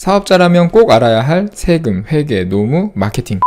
사업자라면 꼭 알아야 할 세금, 회계, 노무, 마케팅.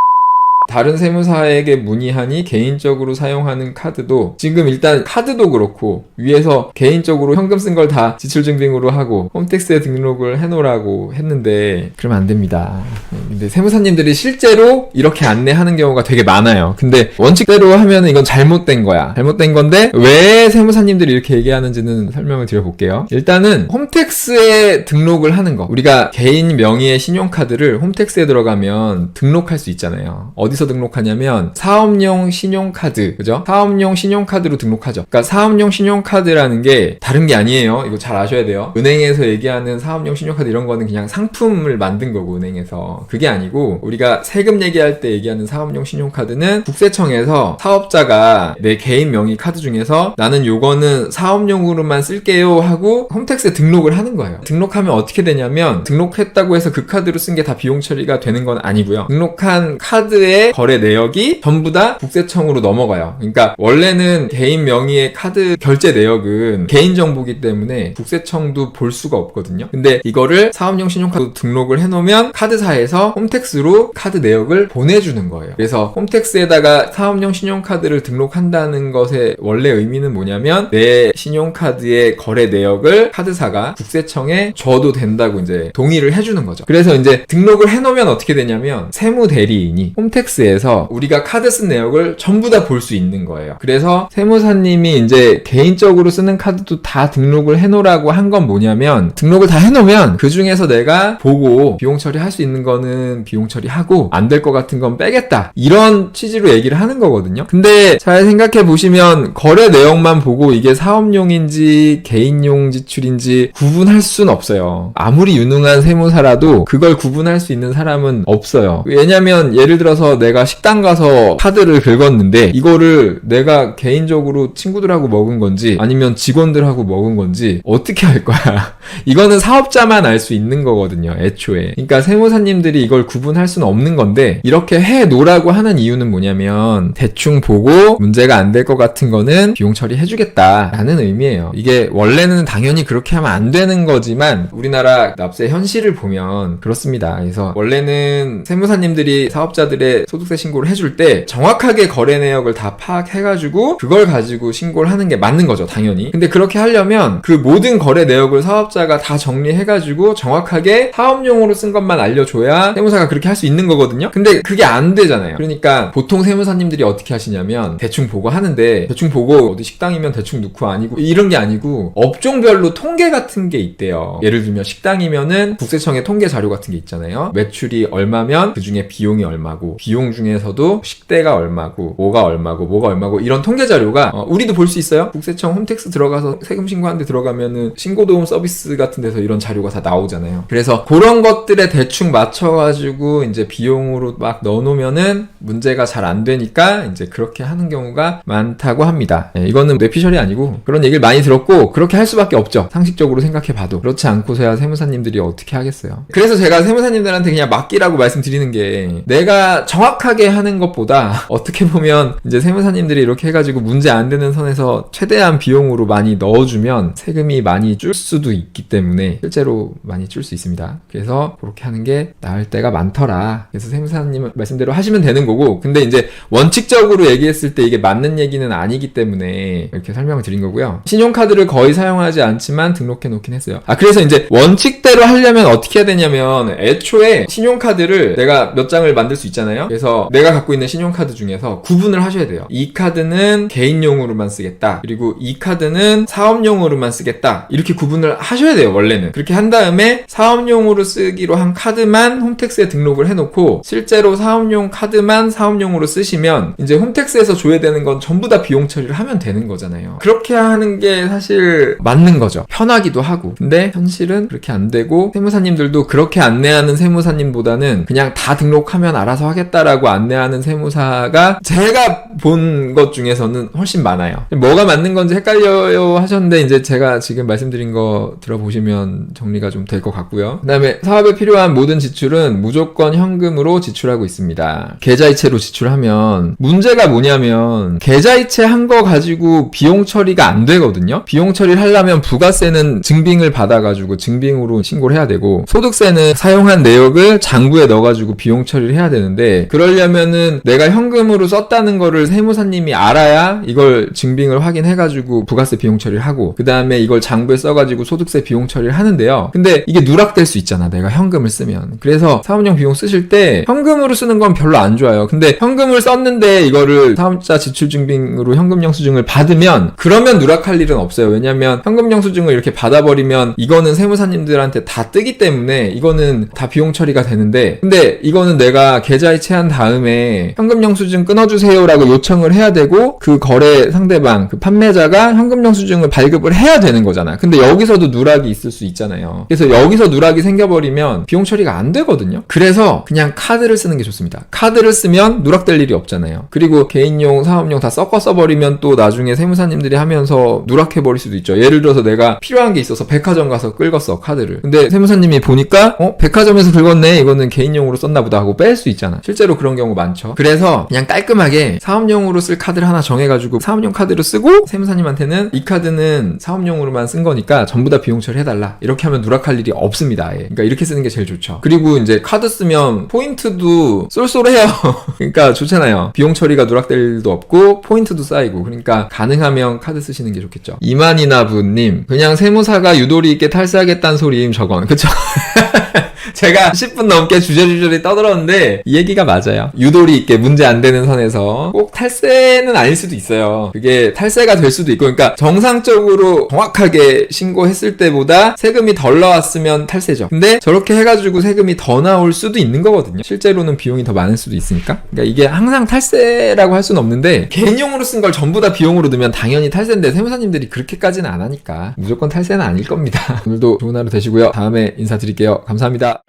다른 세무사에게 문의하니 개인적으로 사용하는 카드도 지금 일단 카드도 그렇고 위에서 개인적으로 현금 쓴 걸 다 지출 증빙으로 하고 홈택스에 등록을 해놓으라고 했는데 그러면 안 됩니다. 근데 세무사님들이 실제로 이렇게 안내하는 경우가 되게 많아요. 근데 원칙대로 하면 이건 잘못된 거야. 잘못된 건데 왜 세무사님들이 이렇게 얘기하는지는 설명을 드려볼게요. 일단은 홈택스에 등록을 하는 거. 우리가 개인 명의의 신용카드를 홈택스에 들어가면 등록할 수 있잖아요. 어디 서 등록하냐면 사업용 신용카드, 그죠? 사업용 신용카드로 등록하죠. 그러니까 사업용 신용카드라는 게 다른 게 아니에요. 이거 잘 아셔야 돼요. 은행에서 얘기하는 사업용 신용카드 이런 거는 그냥 상품을 만든 거고 은행에서 그게 아니고 우리가 세금 얘기할 때 얘기하는 사업용 신용카드는 국세청에서 사업자가 내 개인 명의 카드 중에서 나는 요거는 사업용으로만 쓸게요 하고 홈택스에 등록을 하는 거예요. 등록하면 어떻게 되냐면 등록했다고 해서 그 카드로 쓴 게 다 비용 처리가 되는 건 아니고요. 등록한 카드 의 거래 내역이 전부 다 국세청으로 넘어가요. 그러니까 원래는 개인 명의의 카드 결제 내역은 개인 정보기 때문에 국세청도 볼 수가 없거든요. 근데 이거를 사업용 신용카드 등록을 해놓으면 카드사에서 홈택스로 카드 내역을 보내주는 거예요. 그래서 홈택스에다가 사업용 신용카드를 등록한다는 것의 원래 의미는 뭐냐면 내 신용카드의 거래 내역을 카드사가 국세청에 줘도 된다고 이제 동의를 해주는 거죠. 그래서 이제 등록을 해놓으면 어떻게 되냐면 세무 대리인이 홈택스 에서 우리가 카드 쓴 내역을 전부 다 볼 수 있는 거예요. 그래서 세무사님이 이제 개인적으로 쓰는 카드도 다 등록을 해놓으라고 한 건 뭐냐면 등록을 다 해놓으면 그 중에서 내가 보고 비용 처리할 수 있는 거는 비용 처리하고 안 될 것 같은 건 빼겠다. 이런 취지로 얘기를 하는 거거든요. 근데 잘 생각해 보시면 거래 내역만 보고 이게 사업용인지 개인용 지출인지 구분할 수는 없어요. 아무리 유능한 세무사라도 그걸 구분할 수 있는 사람은 없어요. 왜냐면 예를 들어서 내가 식당 가서 카드를 긁었는데 이거를 내가 개인적으로 친구들하고 먹은 건지 아니면 직원들하고 먹은 건지 어떻게 할 거야? 이거는 사업자만 알 수 있는 거거든요. 애초에. 그러니까 세무사님들이 이걸 구분할 수는 없는 건데 이렇게 해 놓으라고 하는 이유는 뭐냐면 대충 보고 문제가 안 될 것 같은 거는 비용 처리해 주겠다라는 의미예요. 이게 원래는 당연히 그렇게 하면 안 되는 거지만 우리나라 납세 현실을 보면 그렇습니다. 그래서 원래는 세무사님들이 사업자들의 소득세 신고를 해줄 때 정확하게 거래 내역을 다 파악해가지고 그걸 가지고 신고를 하는 게 맞는 거죠, 당연히. 근데 그렇게 하려면 그 모든 거래 내역을 사업자가 다 정리해가지고 정확하게 사업용으로 쓴 것만 알려줘야 세무사가 그렇게 할 수 있는 거거든요. 근데 그게 안 되잖아요. 그러니까 보통 세무사님들이 어떻게 하시냐면 대충 보고 하는데 대충 보고 어디 식당이면 대충 넣고 아니고 이런 게 아니고 업종별로 통계 같은 게 있대요. 예를 들면 식당이면은 국세청에 통계 자료 같은 게 있잖아요. 매출이 얼마면 그 중에 비용이 얼마고 비용 중에서도 식대가 얼마고 뭐가 얼마고 뭐가 얼마고 이런 통계 자료가 어, 우리도 볼 수 있어요. 국세청 홈택스 들어가서 세금 신고하는데 들어가면은 신고도움 서비스 같은 데서 이런 자료가 다 나오잖아요. 그래서 그런 것들에 대충 맞춰가지고 이제 비용으로 막 넣어놓으면은 문제가 잘 안 되니까 이제 그렇게 하는 경우가 많다고 합니다. 예, 이거는 뇌피셜이 아니고 그런 얘기를 많이 들었고 그렇게 할 수밖에 없죠. 상식적으로 생각해봐도 그렇지 않고서야 세무사님들이 어떻게 하겠어요. 그래서 제가 세무사님들한테 그냥 맡기라고 말씀드리는 게 내가 정확 하게 하는 것보다 어떻게 보면 이제 세무사님들이 이렇게 해가지고 문제 안 되는 선에서 최대한 비용으로 많이 넣어주면 세금이 많이 줄 수도 있기 때문에 실제로 많이 줄 수 있습니다. 그래서 그렇게 하는 게 나을 때가 많더라. 그래서 세무사님 말씀대로 하시면 되는 거고 근데 이제 원칙적으로 얘기했을 때 이게 맞는 얘기는 아니기 때문에 이렇게 설명을 드린 거고요. 신용카드를 거의 사용하지 않지만 등록해 놓긴 했어요. 아 그래서 이제 원칙대로 하려면 어떻게 해야 되냐면 애초에 신용카드를 내가 몇 장을 만들 수 있잖아요. 그래서 내가 갖고 있는 신용카드 중에서 구분을 하셔야 돼요. 이 카드는 개인용으로만 쓰겠다. 그리고 이 카드는 사업용으로만 쓰겠다. 이렇게 구분을 하셔야 돼요. 원래는. 그렇게 한 다음에 사업용으로 쓰기로 한 카드만 홈택스에 등록을 해놓고 실제로 사업용 카드만 사업용으로 쓰시면 이제 홈택스에서 줘야 되는 건 전부 다 비용 처리를 하면 되는 거잖아요. 그렇게 하는 게 사실 맞는 거죠. 편하기도 하고. 근데 현실은 그렇게 안 되고 세무사님들도 그렇게 안내하는 세무사님보다는 그냥 다 등록하면 알아서 하겠다 하자라고 안내하는 세무사가 제가 본 것 중에서는 훨씬 많아요. 뭐가 맞는 건지 헷갈려요 하셨는데 이제 제가 지금 말씀드린 거 들어보시면 정리가 좀 될 것 같고요. 그다음에 사업에 필요한 모든 지출은 무조건 현금으로 지출하고 있습니다. 계좌이체로 지출하면 문제가 뭐냐면 계좌이체 한 거 가지고 비용 처리가 안 되거든요. 비용 처리를 하려면 부가세는 증빙을 받아가지고 증빙으로 신고를 해야 되고 소득세는 사용한 내역을 장부에 넣어가지고 비용 처리를 해야 되는데 그러려면은 내가 현금으로 썼다는 거를 세무사님이 알아야 이걸 증빙을 확인해가지고 부가세 비용 처리를 하고 그 다음에 이걸 장부에 써가지고 소득세 비용 처리를 하는데요. 근데 이게 누락될 수 있잖아. 내가 현금을 쓰면. 그래서 사업용 비용 쓰실 때 현금으로 쓰는 건 별로 안 좋아요. 근데 현금을 썼는데 이거를 사업자 지출 증빙으로 현금 영수증을 받으면 그러면 누락할 일은 없어요. 왜냐면 현금 영수증을 이렇게 받아버리면 이거는 세무사님들한테 다 뜨기 때문에 이거는 다 비용 처리가 되는데 근데 이거는 내가 계좌이체한 다음에 현금 영수증 끊어주세요라고 요청을 해야 되고 그 거래 상대방 그 판매자가 현금 영수증을 발급을 해야 되는 거잖아. 근데 여기서도 누락이 있을 수 있잖아요. 그래서 여기서 누락이 생겨버리면 비용 처리가 안 되거든요. 그래서 그냥 카드를 쓰는 게 좋습니다. 카드를 쓰면 누락될 일이 없잖아요. 그리고 개인용, 사업용 다 섞어 써버리면 또 나중에 세무사님들이 하면서 누락해버릴 수도 있죠. 예를 들어서 내가 필요한 게 있어서 백화점 가서 긁었어, 카드를. 근데 세무사님이 보니까, 어? 백화점에서 긁었네? 이거는 개인용으로 썼나 보다 하고 뺄 수 있잖아. 실제로 그런 경우 많죠. 그래서 그냥 깔끔하게 사업용으로 쓸 카드를 하나 정해가지고 사업용 카드를 쓰고 세무사님한테는 이 카드는 사업용으로만 쓴 거니까 전부 다 비용 처리해달라. 이렇게 하면 누락할 일이 없습니다. 아예. 그러니까 이렇게 쓰는 게 제일 좋죠. 그리고 이제 카드 쓰면 포인트도 쏠쏠해요. 그러니까 좋잖아요. 비용 처리가 누락될 일도 없고 포인트도 쌓이고 그러니까 가능하면 카드 쓰시는 게 좋겠죠. 이만이나 분님 그냥 세무사가 유도리 있게 탈세하겠다는 소리임 저건 그쵸? 제가 10분 넘게 주저주저리 떠들었는데 이 얘기가 맞아요. 유도리 있게 문제 안 되는 선에서 꼭 탈세는 아닐 수도 있어요. 그게 탈세가 될 수도 있고 그러니까 정상적으로 정확하게 신고했을 때보다 세금이 덜 나왔으면 탈세죠. 근데 저렇게 해가지고 세금이 더 나올 수도 있는 거거든요. 실제로는 비용이 더 많을 수도 있으니까. 그러니까 이게 항상 탈세라고 할 수는 없는데 개인용으로 쓴 걸 전부 다 비용으로 넣으면 당연히 탈세인데 세무사님들이 그렇게까지는 안 하니까 무조건 탈세는 아닐 겁니다. 오늘도 좋은 하루 되시고요. 다음에 인사드릴게요. 감사합니다.